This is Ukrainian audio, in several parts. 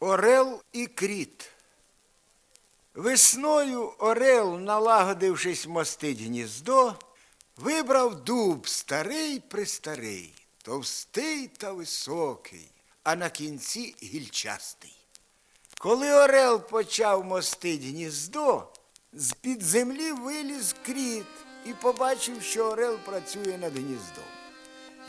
Орел і кріт. Весною Орел, налагодившись мостить гніздо, вибрав дуб старий престарий, товстий та високий, а на кінці гільчастий. Коли Орел почав мостить гніздо, з-під землі виліз кріт і побачив, що Орел працює над гніздом.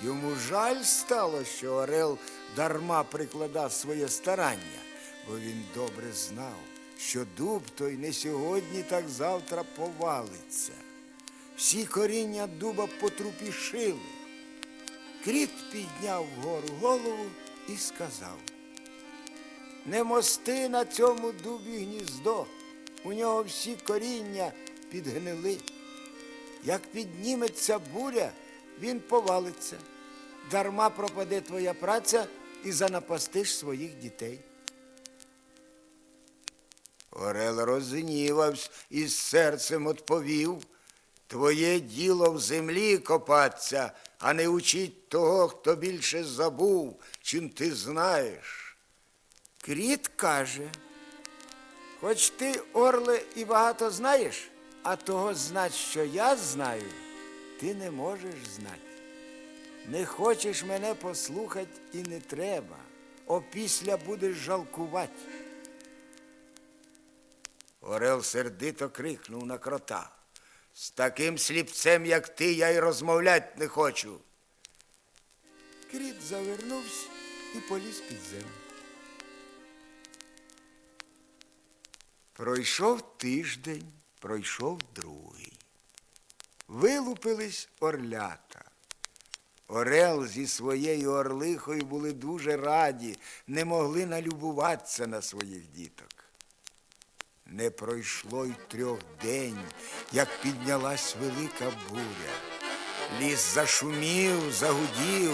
Йому жаль стало, що Орел дарма прикладав своє старання, бо він добре знав, що дуб той не сьогодні, так завтра повалиться. Всі коріння дуба потрупішили. Кріт підняв вгору голову і сказав. Не мости на цьому дубі гніздо, у нього всі коріння підгнили. Як підніметься буря, він повалиться. Дарма пропаде твоя праця і занапастиш своїх дітей. Орел розгнівався і з серцем відповів. Твоє діло в землі копаться, а не учить того, хто більше забув, чим ти знаєш. Кріт каже, хоч ти, Орле, і багато знаєш, а того знать, що я знаю, ти не можеш знати. Не хочеш мене послухати і не треба, опісля будеш жалкувати. Орел сердито крикнув на крота. З таким сліпцем, як ти, я й розмовлять не хочу. Кріт завернувся і поліз під землю. Пройшов тиждень, пройшов другий. Вилупились орлята. Орел зі своєю орлихою були дуже раді, не могли налюбуватися на своїх діток. Не пройшло й трьох день, як піднялась велика буря. Ліс зашумів, загудів,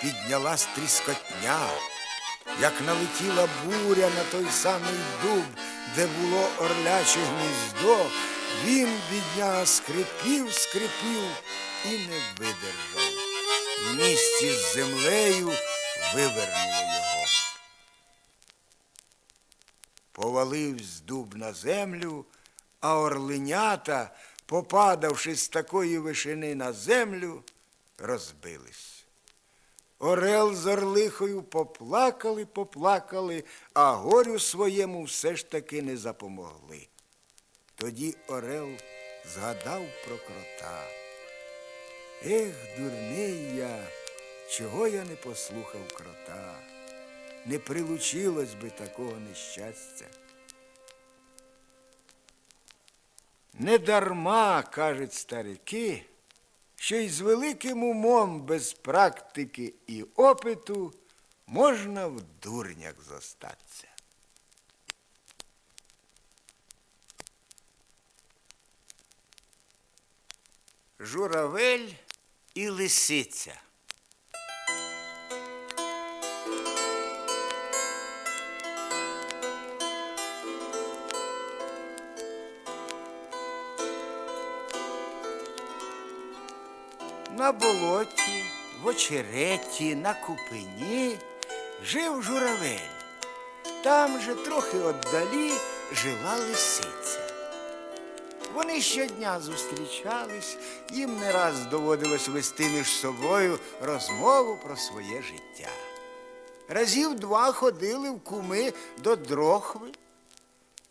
піднялась тріскотня. Як налетіла буря на той самий дуб, де було орляче гніздо, він, бідняга, скрипів, скрипів і не видержав. В місті з землею вивернуло його. Поваливсь дуб на землю, а орленята, попадавши з такої вишини на землю, розбились. Орел з орлихою поплакали, поплакали, а горю своєму все ж таки не запомогли. Тоді Орел згадав про крота. Ех, дурний я, чого я не послухав крота, не прилучилось би такого нещастя. Недарма, кажуть старики, що й з великим умом без практики і опиту можна в дурнях зостатися. Журавель і лисиця. На болоті, в очереті, на купині жив журавель. Там же трохи отдалі жила лисиця. Вони щодня зустрічались, їм не раз доводилось вести між собою розмову про своє життя. Разів два ходили в куми до дрохви.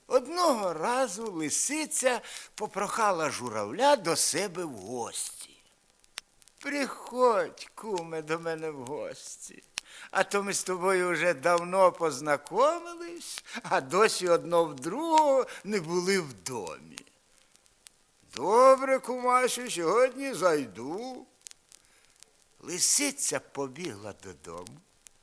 Одного разу лисиця попрохала журавля до себе в гості. Приходь, куме, до мене в гості. А то ми з тобою вже давно познайомились, а досі одно в другого не були в домі. Добре, кумасю, сьогодні зайду. Лисиця побігла додому,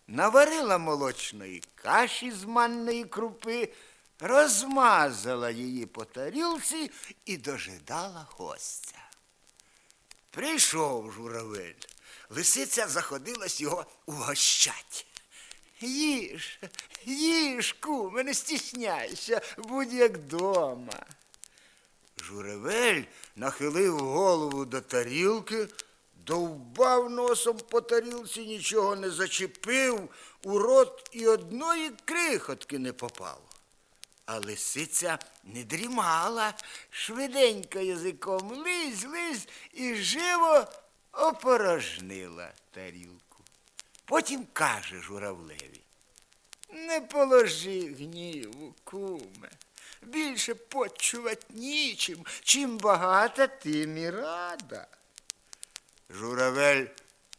наварила молочної каші з манної крупи, розмазала її по тарілці і дожидала гостя. Прийшов журавель. Лисиця заходилась його угощать. Їж, їж, куме, не стісняйся, будь як дома. Журавель нахилив голову до тарілки, довбав носом по тарілці, нічого не зачепив, у рот і одної крихотки не попало. А лисиця не дрімала, швиденько язиком лизь, лизь і живо опорожнила тарілку. Потім каже журавлеві. Не положи гніву, куме. Більше почувати нічим. Чим багата, тим і рада. Журавель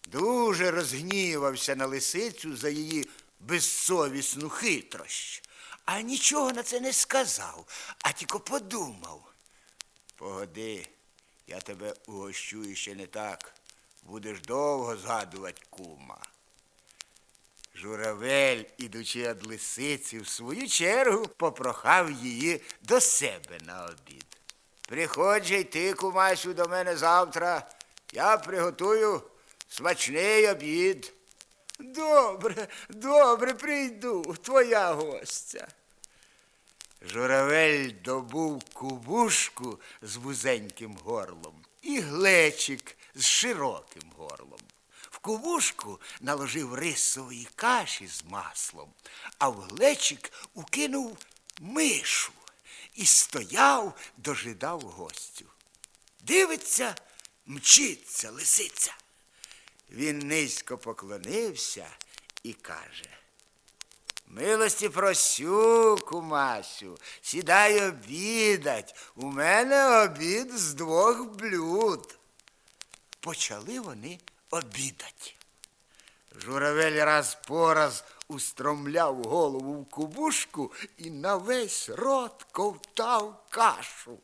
дуже розгнівався на лисицю за її безсовісну хитрощ, а нічого на це не сказав, а тільки подумав. Погоди, я тебе угощу іще не так. Будеш довго згадувати кума. Журавель, ідучи від лисиці, в свою чергу попрохав її до себе на обід. Приходь же й ти, кумасю, до мене завтра. Я приготую смачний обід. Добре, добре, прийду, твоя гостя. Журавель добув кубушку з вузеньким горлом і глечик з широким горлом. В кубушку наложив рисової каші з маслом, а в глечик укинув мишу і стояв, дожидав гостю. Дивиться, мчиться лисиця. Він низько поклонився і каже. Милості просю, кумасю, сідай обідать. У мене обід з двох блюд. Почали вони обідать. Журавель раз по раз устромляв голову в кубушку і на весь рот ковтав кашу.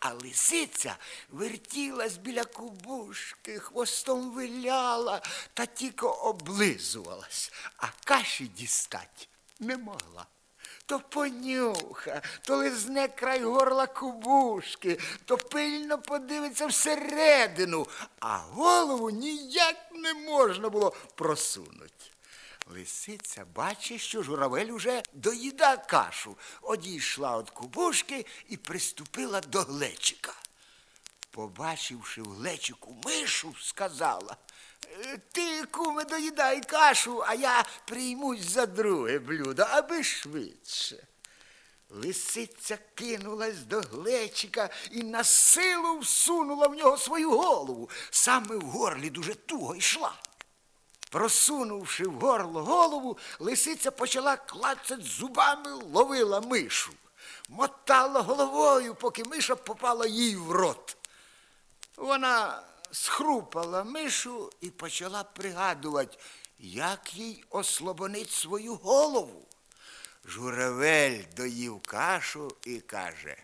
А лисиця вертілась біля кубушки, хвостом виляла та тільки облизувалась, а каші дістать не могла. То понюха, то лизне край горла кубушки, то пильно подивиться всередину, а голову ніяк не можна було просунути. Лисиця бачить, що журавель уже доїда кашу, одійшла від кубушки і приступила до глечика. Побачивши в глечику мишу, сказала, «Е, ти, куме, доїдай кашу, а я приймусь за друге блюдо, аби швидше. Лисиця кинулась до глечика і на силу всунула в нього свою голову. Саме в горлі дуже туго йшла. Просунувши в горло голову, лисиця почала клацать зубами, ловила мишу. Мотала головою, поки миша попала їй в рот. Вона схрупала мишу і почала пригадувати, як їй ослобонить свою голову. Журавель доїв кашу і каже,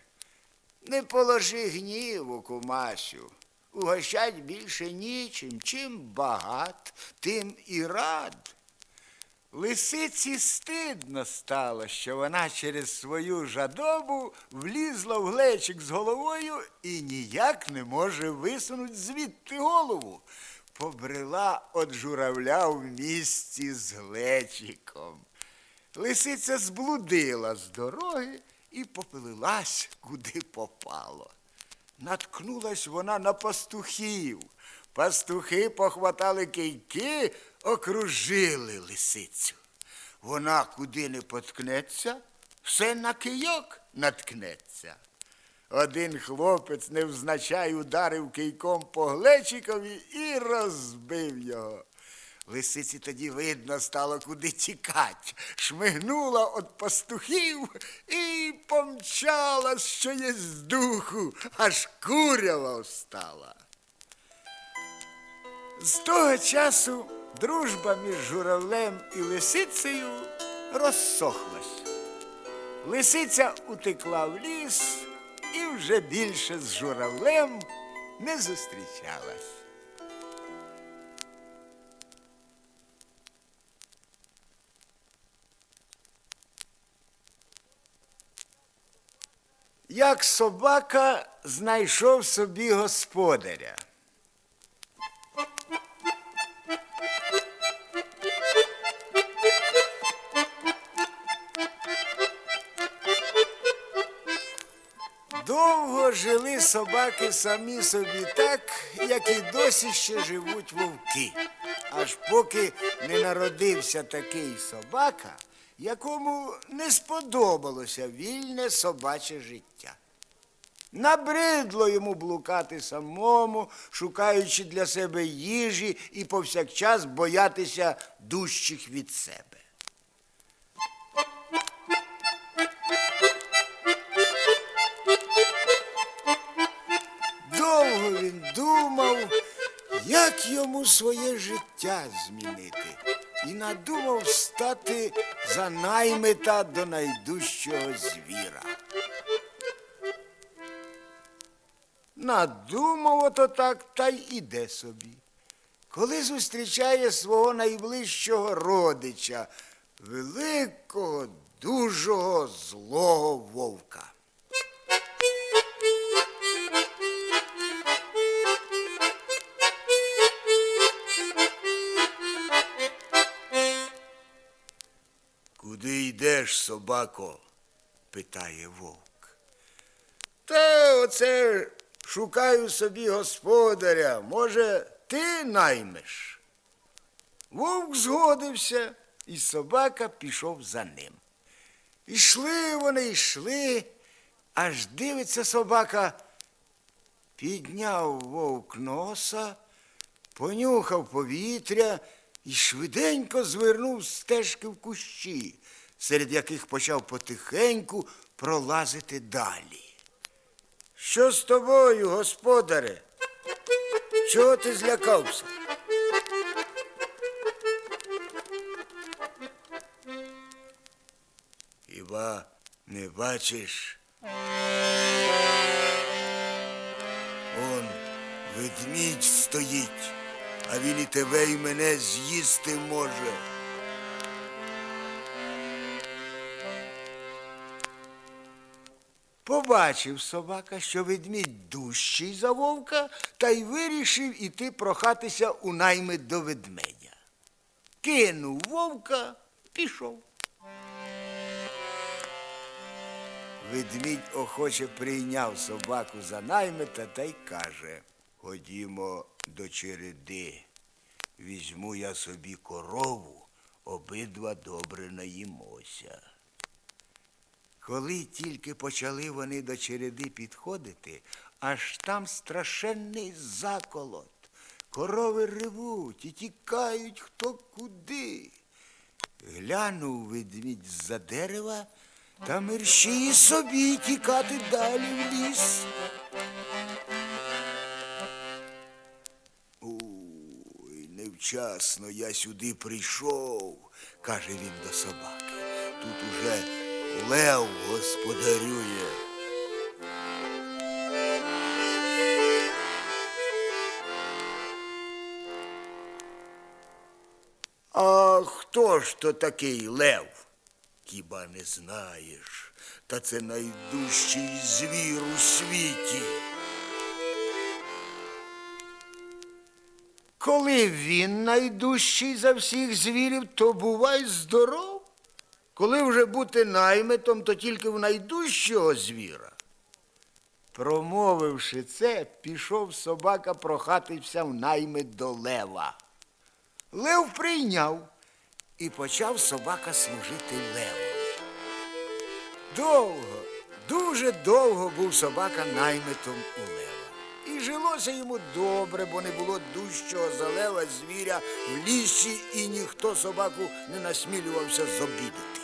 не положи гніву, кумасю. Угощать більше нічим, чим багат, тим і рад. Лисиці стидно стало, що вона через свою жадобу влізла в глечик з головою і ніяк не може висунути звідти голову. Побрела от журавля в місті з глечиком. Лисиця зблудила з дороги і попилилась, куди попало. Наткнулась вона на пастухів. Пастухи похватали кийки, окружили лисицю. Вона куди не поткнеться, все на кийок наткнеться. Один хлопець невзначай ударив кийком по глечикові і розбив його. Лисиці тоді видно стало, куди тікать. Шмигнула от пастухів і помчала, що є з духу, аж курява встала. З того часу дружба між журавлем і лисицею розсохлась. Лисиця утекла в ліс і вже більше з журавлем не зустрічалась. Як собака знайшов собі господаря. Довго жили собаки самі собі так, як і досі ще живуть вовки. Аж поки не народився такий собака, якому не сподобалося вільне собаче життя. Набридло йому блукати самому, шукаючи для себе їжі і повсякчас боятися дужчих від себе. Довго він думав, як йому своє життя змінити, і надумав стати за наймита до найдужчого звіра. Надумав ото так та й іде собі. Коли зустрічає свого найближчого родича, великого, дужого, злого вовка. Куди йдеш, собако? питає вовк. Та оце шукаю собі господаря. Може, ти наймеш? Вовк згодився, і собака пішов за ним. Ішли вони, йшли, аж дивиться собака, підняв вовк носа, понюхав повітря і швиденько звернув стежки в кущі, серед яких почав потихеньку пролазити далі. Що з тобою, господаре? Чого ти злякався? Хіба не бачиш? Он ведмідь стоїть, а він і тебе, і мене з'їсти може. Побачив собака, що ведмідь дужчий за вовка, та й вирішив іти прохатися у найми до ведмедя. Кинув вовка, пішов. Ведмідь охоче прийняв собаку за наймита та й каже Ходімо до череди. Візьму я собі корову, обидва добре наїмося. Коли тільки почали вони до череди підходити, аж там страшенний заколот. Корови ревуть і тікають хто куди. Глянув ведмідь з-за дерева та мерщій собі тікати далі в ліс. Ой, невчасно я сюди прийшов, каже він до собаки. Тут уже лев господарює. А хто ж то такий лев? Хіба не знаєш? Та це найдужчий звір у світі. Коли він найдужчий за всіх звірів, то бувай здоров. Коли вже бути наймитом, то тільки в найдужчого звіра. Промовивши це, пішов собака прохатився в найми до лева. Лев прийняв і почав собака служити левові. Довго, дуже довго був собака наймитом у лева. Жилося йому добре, бо не було дужчого за лева звіря в лісі, і ніхто собаку не насмілювався зобідати.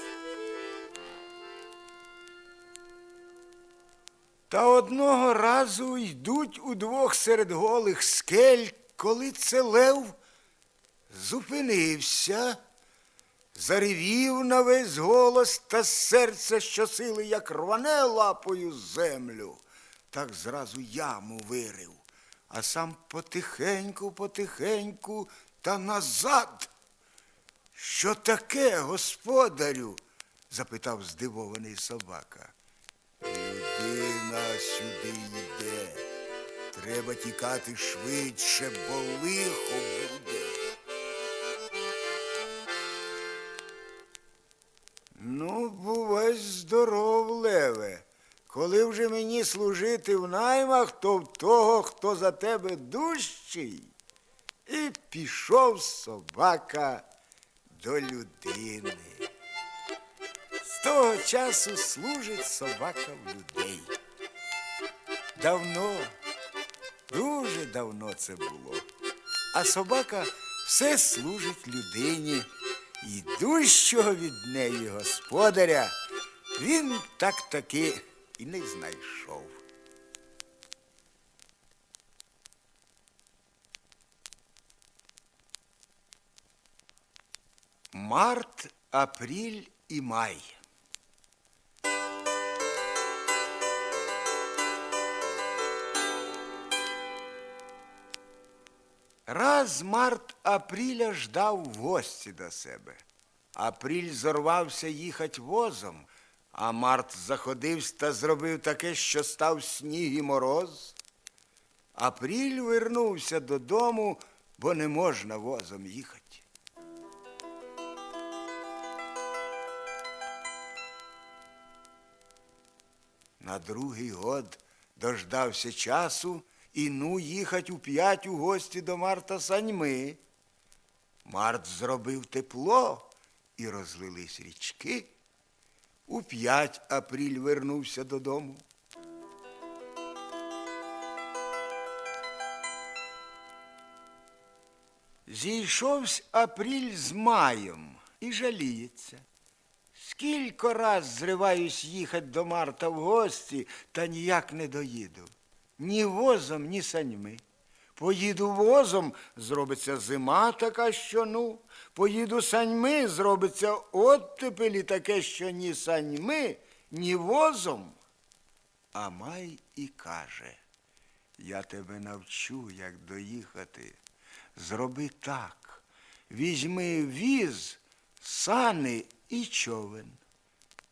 Та одного разу йдуть удвох серед голих скель, коли це лев зупинився, заревів на весь голос та серце щосили, як рване лапою землю, так зразу яму вирив, а сам потихеньку, потихеньку та назад. Що таке, господарю? запитав здивований собака. Людина сюди йде. Треба тікати швидше, бо лихо буде. Ну, бувай здоров, леве, коли вже мені служити в наймах, то в того, хто за тебе дужчий. І пішов собака до людини. З того часу служить собака в людей. Давно, дуже давно це було. А собака все служить людині. І дужчого від неї господаря він так таки і не знайшов. Март, апріль і май. Раз Март Апріля ждав в гості до себе. Апріль зорвався їхать возом, а Март заходився та зробив таке, що став сніг і мороз. Апріль вернувся додому, бо не можна возом їхати. На другий год дождався часу і ну їхать у п'ять у гості до Марта саньми. Март зробив тепло і розлились річки. У п'ять апріль вернувся додому. Зійшовсь апріль з маєм і жаліється. Скілько раз зриваюсь їхать до Марта в гості, та ніяк не доїду. Ні возом, ні саньми. Поїду возом, зробиться зима така, що ну. Поїду саньми, зробиться оттепелі таке, що ні саньми, ні возом. А май і каже, я тебе навчу, як доїхати. Зроби так. Візьми віз, сани і човен,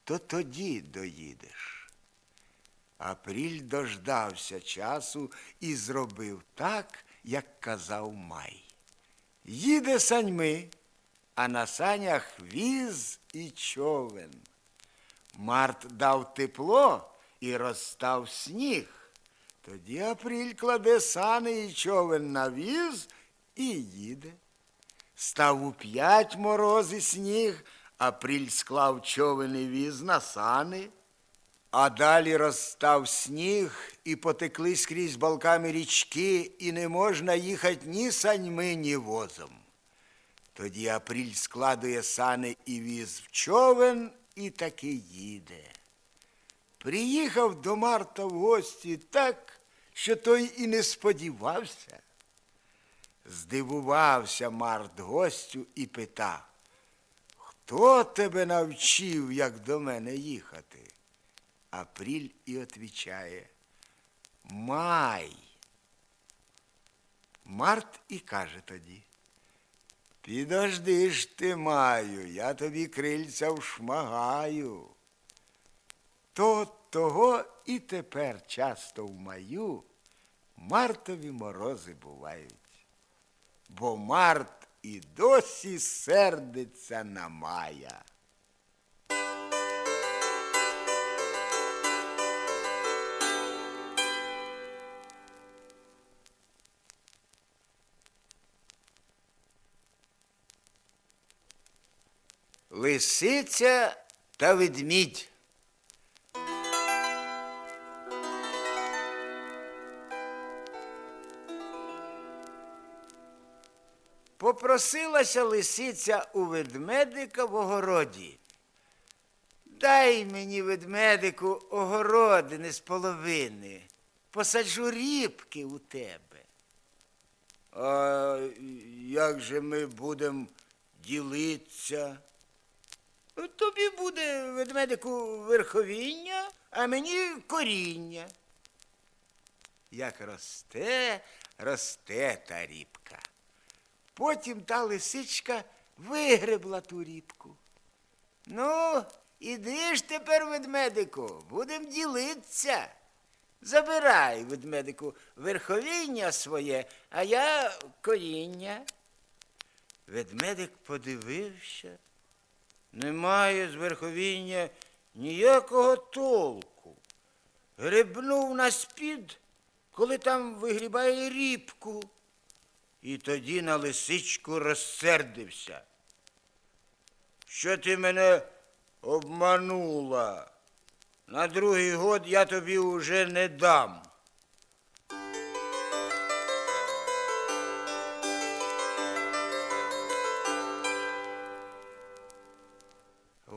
то тоді доїдеш. Апріль дождався часу і зробив так, як казав Май. Їде саньми, а на санях віз і човен. Март дав тепло і розстав сніг. Тоді Апріль кладе сани і човен на віз і їде. Став у п'ять мороз і сніг, Апріль склав човен і віз на сани, а далі розстав сніг і потекли скрізь балками річки, і не можна їхати ні саньми, ні возом. Тоді Апріль складує сани і віз в човен і таки їде. Приїхав до Марта в гості так, що той і не сподівався. Здивувався Март гостю і питав, хто тебе навчив, як до мене їхати? Апріль і отвічає, Май. Март і каже тоді, підожди ж ти, маю, я тобі крильця вшмагаю. То того і тепер часто в маю мартові морози бувають бо Март і досі сердиться на Мая. Лисиця та ведмідь. Попросилася лисиця у ведмедика в огороді. Дай мені, ведмедику, огородини з половини, посаджу рібки у тебе. А як же ми будемо ділитися? Тобі буде, ведмедику, верховіння, а мені коріння. Як росте, росте та рібка. Потім та лисичка вигребла ту рібку. Ну, іди ж тепер, ведмедику, будем ділитися. Забирай, ведмедику, верховіння своє, а я коріння. Ведмедик подивився. Немає з верховіння ніякого толку. грибнув на спід, коли там вигрібає рібку. І тоді на лисичку розсердився. Що ти мене обманула? На другий год я тобі уже не дам.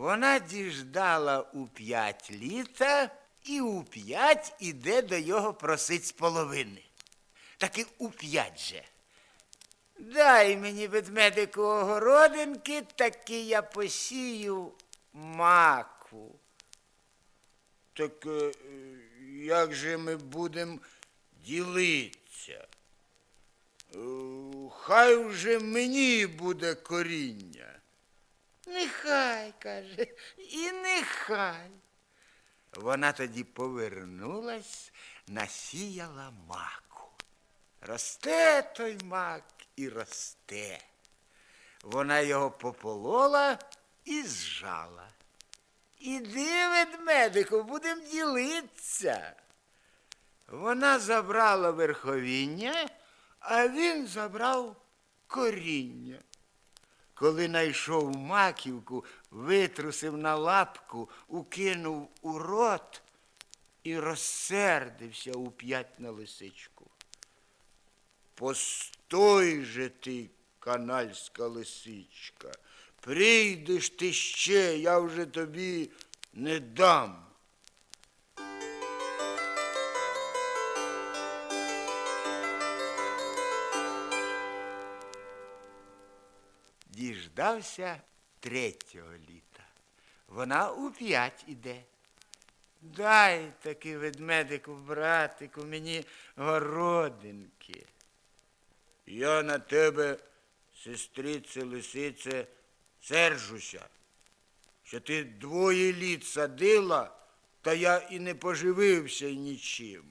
Вона діждала у п'ять літа і у п'ять іде до його просить з половини. Таки у п'ять же. Дай мені ведмедику огородинки, таки я посію маку. Так е, як же ми будемо ділитися? Е, Хай вже мені буде коріння. Нехай, каже, і нехай. Вона тоді повернулась, насіяла маку. Росте той мак і росте. Вона його пополола і зжала. Іди, ведмедику, будем ділитися. Вона забрала верховіння, а він забрав коріння. Коли найшов маківку, витрусив на лапку, укинув у рот і розсердився у п'ять на лисичку. Постой же ти, канальська лисичка, прийдеш ти ще, я вже тобі не дам. Діждався третього літа. Вона у п'ять іде. Дай таки ведмедику, братику, мені городинки. Я на тебе, сестрице, лисице, сержуся, що ти двоє літ садила, та я і не поживився нічим.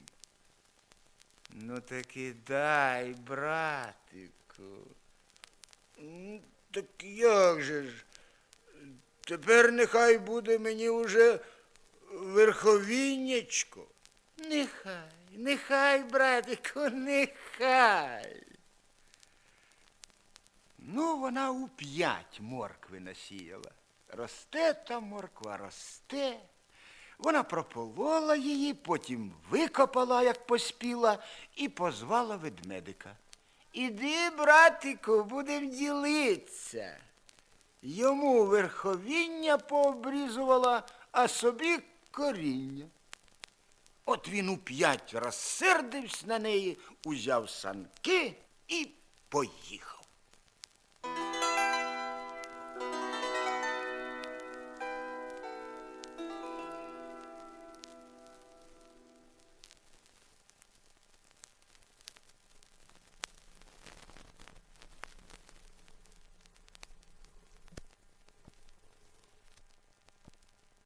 Ну таки дай, братику. Так як же ж? Тепер нехай буде мені уже верховіннячко. Нехай, нехай, братику, нехай. Ну, вона у п'ять моркви насіяла. Росте та морква, росте. Вона прополола її, потім викопала, як поспіла, і позвала ведмедика. Іди, братику, будем ділитися. Йому верховіння пообрізувала, а собі коріння. От він у п'ять розсердився на неї, узяв санки і поїхав.